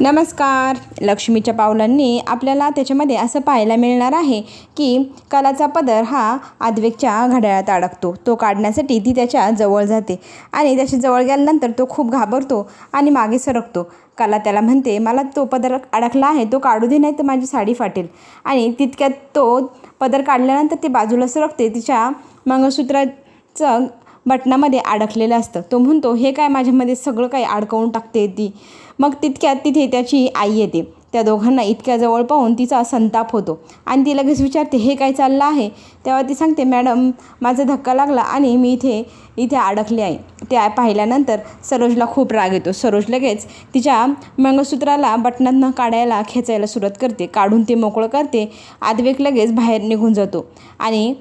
नमस्कार. लक्ष्मीच्या पावलांनी आपल्याला त्याच्यामध्ये असं पाहायला मिळणार आहे की कलाचा पदर हा आद्वेकच्या घड्याळात अडकतो. तो काढण्यासाठी ती त्याच्याजवळ जाते आणि त्याच्याजवळ गेल्यानंतर तो खूप घाबरतो आणि मागे सरकतो. कला त्याला म्हणते मला तो पदर अडकला आहे तो काढू दे नाही तर माझी साडी फाटेल. आणि तितक्यात तो पदर काढल्यानंतर ते बाजूला सरकते तिच्या मंगळसूत्राचं बटनामध्ये अडकलेलं असतं. तो म्हणतो हे काय माझ्यामध्ये सगळं काही अडकवून टाकते ती? मग तितक्यात तिथे त्याची आई येते. त्या दोघांना इतक्या जवळ पाहून तिचा संताप होतो. आणि ती लगेच विचारते हे काय चाललं आहे? तेव्हा ती सांगते मॅडम माझा धक्का लागला आणि मी इथे इथे अडकले आहे. ते पाहिल्यानंतर सरोजला खूप राग येतो. सरोज लगेच तिच्या मंगळसूत्राला बटनातनं काढायला खेचायला सुरुवात करते. काढून ते मोकळं करते. आदवेक लगेच बाहेर निघून जातो. आणि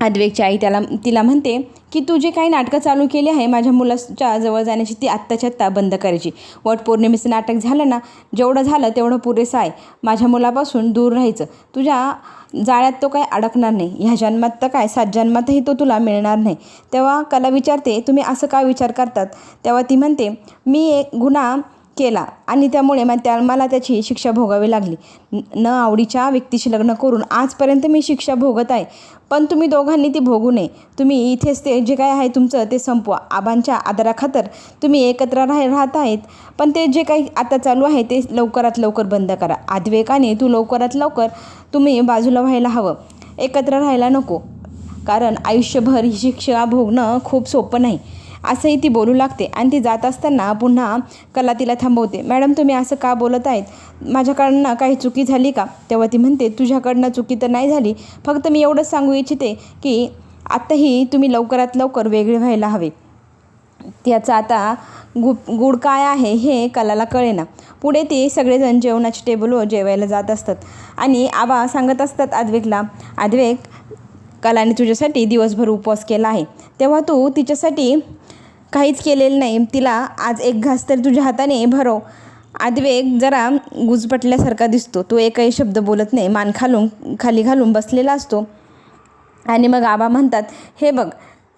अद्वेकची आई त्याला तिला म्हणते की तू जे काही नाटकं चालू केली आहे माझ्या मुलाच्या जवळ जाण्याची ती आत्ताच्या आत्ता बंद करायची. वटपौर्णिमेचं नाटक झालं ना जेवढं झालं तेवढं पुरेसं आहे. माझ्या मुलापासून दूर राहायचं. तुझ्या जाळ्यात तो काय अडकणार नाही. ह्या जन्मात तर काय? सात जन्मातही तो तुला मिळणार नाही. तेव्हा कला विचारते तुम्ही असं का विचार करतात? तेव्हा ती म्हणते मी एक गुन्हा केला. आणि त्यामुळे मग त्या मला त्याची शिक्षा भोगावी लागली. न न आवडीच्या व्यक्तीशी लग्न करून आजपर्यंत मी शिक्षा भोगत आहे. पण तुम्ही दोघांनी ती भोगू नये. तुम्ही इथेच ते जे काय आहे तुमचं ते संपवा. आबांच्या आदराखातर तुम्ही एकत्र राह राहत आहेत. पण ते जे काही आता चालू आहे ते लवकरात लवकर बंद करा. आद्वेकाने तू लवकरात लवकर तुम्ही बाजूला व्हायला हवं. एकत्र राहायला नको. कारण आयुष्यभर ही शिक्षा भोगणं खूप सोपं नाही. असंही ती बोलू लागते आणि ती जात असताना पुन्हा कला तिला थांबवते. मॅडम तुम्ही असं का बोलत आहेत? माझ्याकडनं काही चुकी झाली का? तेव्हा ती म्हणते तुझ्याकडनं चुकी तर नाही झाली. फक्त मी एवढंच सांगू इच्छिते की आत्ताही तुम्ही लवकरात लवकर वेगळे व्हायला हवे. त्याचा आता गु गुड काय आहे हे कलाला कळेना. पुढे ते सगळेजण जेवणाच्या टेबलवर जेवायला जात असतात आणि आबा सांगत असतात आद्वेकला आद्वेक कलाने तुझ्यासाठी दिवसभर उपवास केला आहे. तेव्हा तू तिच्यासाठी काहीच केलेलं नाही. तिला आज एक घास तर तुझ्या हाताने भरव आद्वेक जरा गुजपटल्यासारखा दिसतो. तो एकही शब्द बोलत नाही. मान खालून खाली घालून बसलेला असतो. आणि मग आबा म्हणतात हे बघ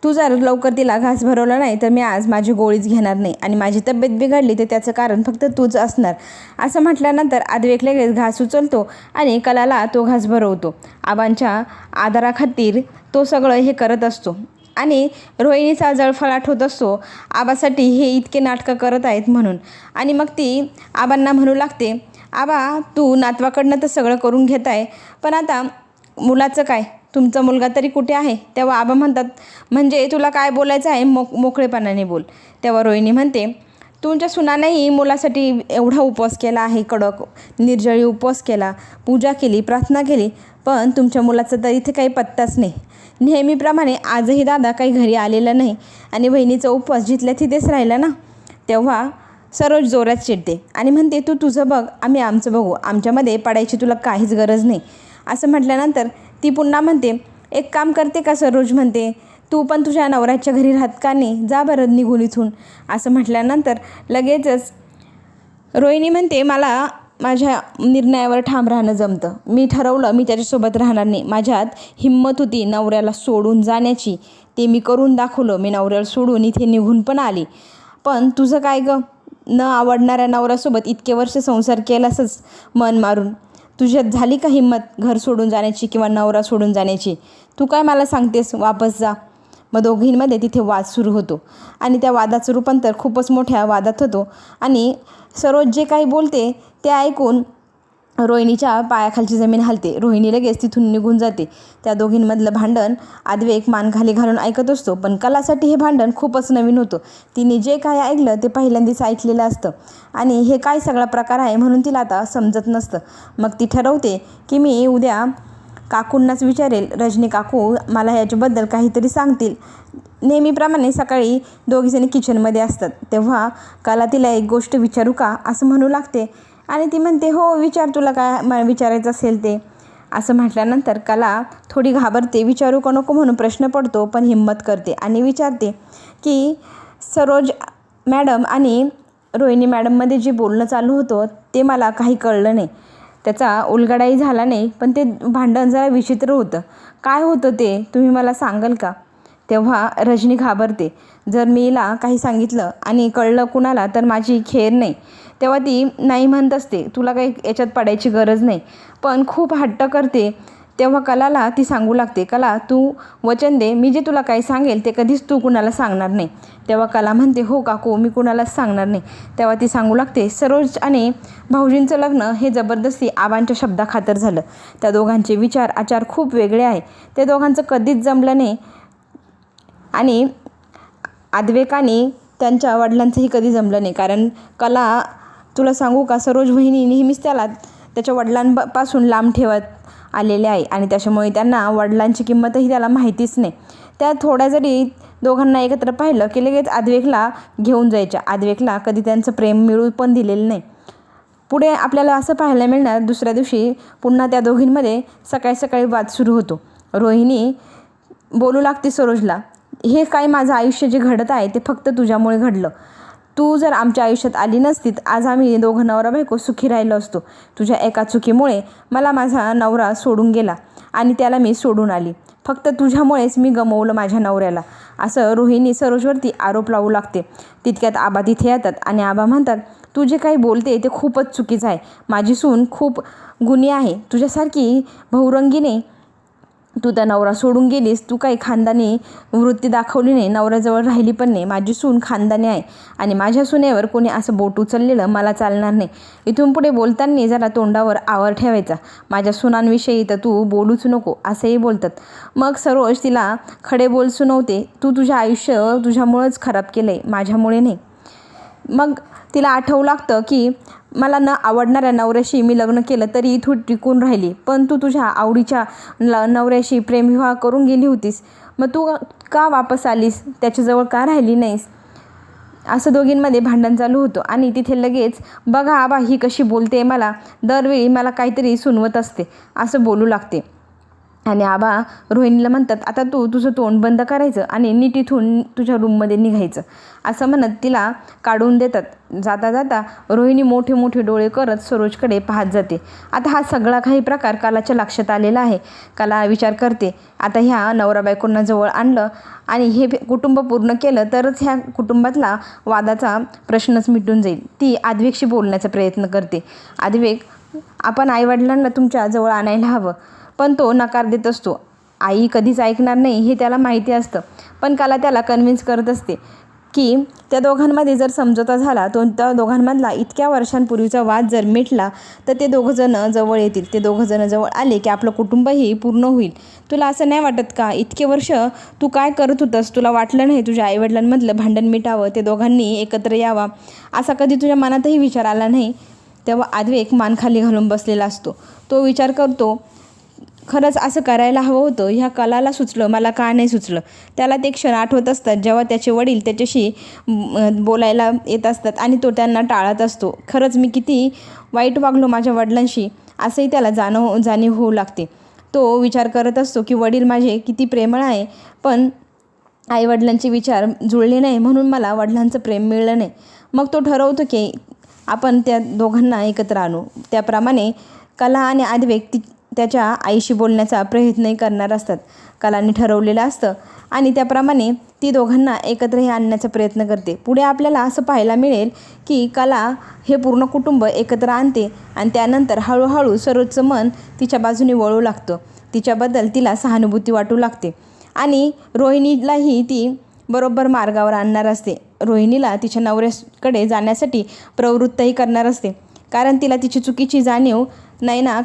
तू जर लवकर तिला घास भरवला नाही तर मी आज माझी गोळीच घेणार नाही. आणि माझी तब्येत बिघडली तर त्याचं कारण फक्त तूच असणार. असं म्हटल्यानंतर आदवेक लगेच घास उचलतो आणि कलाला तो घास भरवतो. आबांच्या आदराखातीर तो सगळं हे करत असतो. आणि रोहिणीचा जळफळाट होत असतो आबासाठी हे इतके नाटकं करत आहेत म्हणून. आणि मग ती आबांना म्हणू लागते आबा तू नातवाकडनं तर सगळं करून घेत आहे पण आता मुलाचं काय? तुमचा मुलगा तरी कुठे आहे? तेव्हा आबा म्हणतात म्हणजे तुला काय बोलायचं आहे? मोक मोकळेपणाने बोल. तेव्हा रोहिणी म्हणते तुमच्या सुनानेही मुलासाठी एवढा उपवास केला आहे कडक निर्जळी उपवास केला पूजा केली प्रार्थना केली पण तुमच्या मुलाचा तर इथे काही पत्ताच नाही. नेहमीप्रमाणे आजही दादा काही घरी आलेला नाही आणि बहिणीचा उपवास जिथल्या तिथेच राहिला ना तेव्हा सरोज जोरात चिडते आणि म्हणते तू तुझं बघ आम्ही आमचं बघू आमच्यामध्ये पडायची तुला काहीच गरज नाही. असं म्हटल्यानंतर ती पुन्हा म्हणते एक काम करते का? सरोज म्हणते तू पण तुझ्या नवऱ्याच्या घरी राहत का नाही? जा बरं निघून इथून. असं म्हटल्यानंतर लगेचच रोहिणी म्हणते मला माझ्या निर्णयावर ठाम राहणं जमतं. मी ठरवलं मी त्याच्यासोबत राहणार नाही. माझ्यात हिंमत होती नवऱ्याला सोडून जाण्याची. ते मी करून दाखवलं. मी नवऱ्याला सोडून इथे निघून पण आली. पण तुझं काय गं? न आवडणाऱ्या नवऱ्यासोबत इतके वर्ष संसार केलासच मन मारून. तुझ्यात झाली का हिंमत घर सोडून जाण्याची किंवा नवरा सोडून जाण्याची? तू काय मला सांगतेस? वापस जा. मग दोघींमध्ये तिथे वाद सुरू होतो. आणि त्या वादाचं रूपांतर खूपच मोठ्या वादात होतो. आणि सरोज जे काही बोलते ते ऐकून रोहिणीच्या पायाखालची जमीन हलते. रोहिणी लगेच तिथून निघून जाते. त्या दोघींमधलं भांडण आद्वेक मान खाली घालून ऐकत असतो. पण कलासाठी हे भांडण खूपच नवीन होतं. तिने जे काय ऐकलं ते पहिल्यांदाच ऐकलेलं असतं. आणि हे काय सगळा प्रकार आहे म्हणून तिला आता समजत नसतं. मग ती ठरवते की मी उद्या काकूंनाच विचारेल रजनी काकू मला याच्याबद्दल काहीतरी सांगतील. नेहमीप्रमाणे सकाळी दोघीजणी किचनमध्ये असतात. तेव्हा कला तिला एक गोष्ट विचारू का? असं म्हणू लागते. आणि ती म्हणते हो विचार तुला काय म- विचारायचं असेल ते. असं म्हटल्यानंतर कला थोडी घाबरते विचारू का नको? म्हणून प्रश्न पडतो पण हिंमत करते आणि विचारते की सरोज मॅडम आणि रोहिणी मॅडममध्ये जे बोलणं चालू होतं ते मला काही कळलं नाही. त्याचा उलगडाही झाला नाही पण ते भांडण जरा विचित्र होतं. काय होतं ते? तुम्ही मला सांगाल का? तेव्हा रजनी घाबरते. जर मी काही सांगितलं आणि कळलं कुणाला तर माझी खेर नाही. तेव्हा ती नाही म्हणत असते तुला काही याच्यात पडायची गरज नाही. पण खूप हट्ट करते. तेव्हा कलाला ती सांगू लागते कला तू वचन दे मी जे तुला काही सांगेल ते कधीच तू कुणाला सांगणार नाही. तेव्हा कला म्हणते हो काकू मी कुणालाच सांगणार नाही. तेव्हा ती सांगू लागते सरोज आणि भाऊजींचं लग्न हे जबरदस्ती आबांच्या शब्दाखातर झालं. त्या दोघांचे विचार आचार खूप वेगळे आहे त्या दोघांचं कधीच जमलं नाही आणि आद्वेकाने त्यांच्या वडिलांचंही कधी जमलं नाही. कारण कला तुला सांगू का सरोज वहिनी नेहमीच त्याला त्याच्या वडिलांपासून लांब ठेवत आलेले आहे. आणि त्याच्यामुळे त्यांना वडिलांची किंमतही त्याला माहितीच नाही. त्या थोड्या जरी दोघांना एकत्र पाहिलं की लगेच आदवेकला घेऊन जायच्या. आद्वेकला कधी त्यांचं प्रेम मिळू पण दिलेलं नाही. पुढे आपल्याला असं पाहायला मिळणार दुसऱ्या दिवशी पुन्हा त्या दोघींमध्ये सकाळी सकाळी वाद सुरू होतो. रोहिणी बोलू लागते सरोजला. हे काय माझं आयुष्य जे घडत आहे ते फक्त तुझ्यामुळे घडलं. तू जर आमच्या आयुष्यात आली नसतीत आज आम्ही दोघं नवरा बायको सुखी राहिलो असतो. तुझ्या एका चुकीमुळे मला माझा नवरा सोडून गेला आणि त्याला मी सोडून आली. फक्त तुझ्यामुळेच मी गमवलं माझ्या नवऱ्याला. असं रोहिणी सरोजवरती आरोप लावू लागते. तितक्यात आबा तिथे येतात आणि आबा म्हणतात तू जे काही बोलते ते खूपच चुकीचं आहे. माझी सून खूप गुणी आहे. तुझ्यासारखी बहुरंगीने तू त्या नवरा सोडून गेलीस तू काही खानदानी वृत्ती दाखवली नाही नवऱ्याजवळ राहिली पण नाही. माझी सून खानदानी आहे आणि माझ्या सुनेवर कोणी असं बोट उचललेलं मला चालणार नाही. इथून पुढे बोलताना जरा तोंडावर आवर ठेवायचा. माझ्या सुनांविषयी तर तू बोलूच नको असंही बोलतात. मग सरोज तिला खडे बोल सुनवते तू तुझं आयुष्य तुझ्यामुळंच खराब केलं आहे माझ्यामुळे नाही. मग तिला आठवू लागतं की मला न आवडणाऱ्या नवऱ्याशी मी लग्न केलं तरी इथून टिकून राहिली. पण तू तुझ्या आवडीच्या न नवऱ्याशी प्रेमविवाह करून गेली होतीस. मग तू का वापस आलीस? त्याच्याजवळ का राहिली नाहीस? असं दोघींमध्ये भांडण चालू होतं आणि तिथे लगेच बघा आबा ही कशी बोलते मला. दरवेळी मला काहीतरी सुनवत असते. असं बोलू लागते. आणि आबा रोहिणीला म्हणतात आता तू तुझं तोंड बंद करायचं आणि नीट इथून तुझ्या रूममध्ये निघायचं. असं म्हणत तिला काढून देतात. जाता जाता रोहिणी मोठे मोठे डोळे करत सरोजकडे पाहत जाते. आता हा सगळा काही प्रकार कालाच्या लक्षात आलेला आहे. काला विचार करते आता ह्या नवरा बायकोंना जवळ आणलं आणि हे कुटुंब पूर्ण केलं तरच ह्या कुटुंबातला वादाचा प्रश्नच मिटून जाईल. ती आद्वेकशी बोलण्याचा प्रयत्न करते. आद्वेक आपण आईवडिलांना तुमच्या जवळ आणायला हवं. पण तो नकार देत असतो. आई कधीच ऐकणार नाही हे त्याला माहिती असतं. पण काला त्याला कन्व्हिन्स करत असते की त्या दोघांमध्ये जर समझोता झाला तो त्या दोघांमधला इतक्या वर्षांपूर्वीचा वाद जर मिटला तर ते दोघंजणं जवळ येतील. ते दोघंजणं जवळ आले की आपलं कुटुंबही पूर्ण होईल. तुला असं नाही वाटत का? इतके वर्ष तू काय करत होतंस? तुला वाटलं नाही तुझ्या आईवडिलांमधलं भांडण मिटावं ते दोघांनी एकत्र यावा? असा कधी तुझ्या मनातही विचार आला नाही? तेव्हा आद्वेक मान खाली घालून बसलेला असतो. तो विचार करतो खरंच असं करायला हवं होतं. ह्या कलाला सुचलं मला का नाही सुचलं? त्याला ते क्षण आठवत असतात जेव्हा त्याचे वडील त्याच्याशी बोलायला येत असतात आणि तो त्यांना टाळत असतो. खरंच मी किती वाईट वागलो माझ्या वडिलांशी असंही त्याला जाणव जाणीव होऊ लागते. तो विचार करत असतो की वडील माझे किती प्रेमळ आहे पण आईवडिलांचे विचार जुळले नाही म्हणून मला वडिलांचं प्रेम मिळलं नाही. मग तो ठरवतो की आपण त्या दोघांना एकत्र आणू. त्याप्रमाणे कला आणि आद्वेक ती त्याच्या आईशी बोलण्याचा प्रयत्नही करणार असतात. कलाने ठरवलेलं असतं आणि त्याप्रमाणे ती दोघांना एकत्र हे आणण्याचा प्रयत्न करते. पुढे आपल्याला असं पाहायला मिळेल की कला हे पूर्ण कुटुंब एकत्र आणते आणि त्यानंतर हळूहळू सरोजचं मन तिच्या बाजूने वळू लागतं. तिच्याबद्दल तिला सहानुभूती वाटू लागते आणि रोहिणीलाही ती बरोबर मार्गावर आणणार असते. रोहिणीला तिच्या नवऱ्याकडे जाण्यासाठी प्रवृत्तही करणार असते. कारण तिला तिची चुकीची जाणीव नैना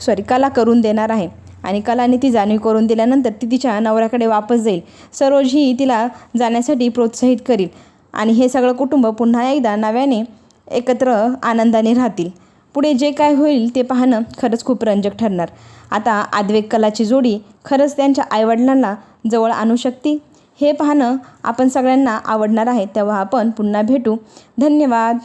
सॉरी कला करून देणार आहे. आणि कलाने ती जाणीव करून दिल्यानंतर ती तिच्या नवऱ्याकडे वापस जाईल. सरोज ही तिला जाण्यासाठी प्रोत्साहित करील. आणि हे सगळं कुटुंब पुन्हा एकदा नव्याने एकत्र आनंदाने राहतील. पुढे जे काय होईल ते पाहणं खरंच खूप रंजक ठरणार. आता आद्वेक कलाची जोडी खरंच त्यांच्या आईवडिलांना जवळ आणू शकते? हे पाहणं आपण सगळ्यांना आवडणार आहे. तेव्हा आपण पुन्हा भेटू. धन्यवाद.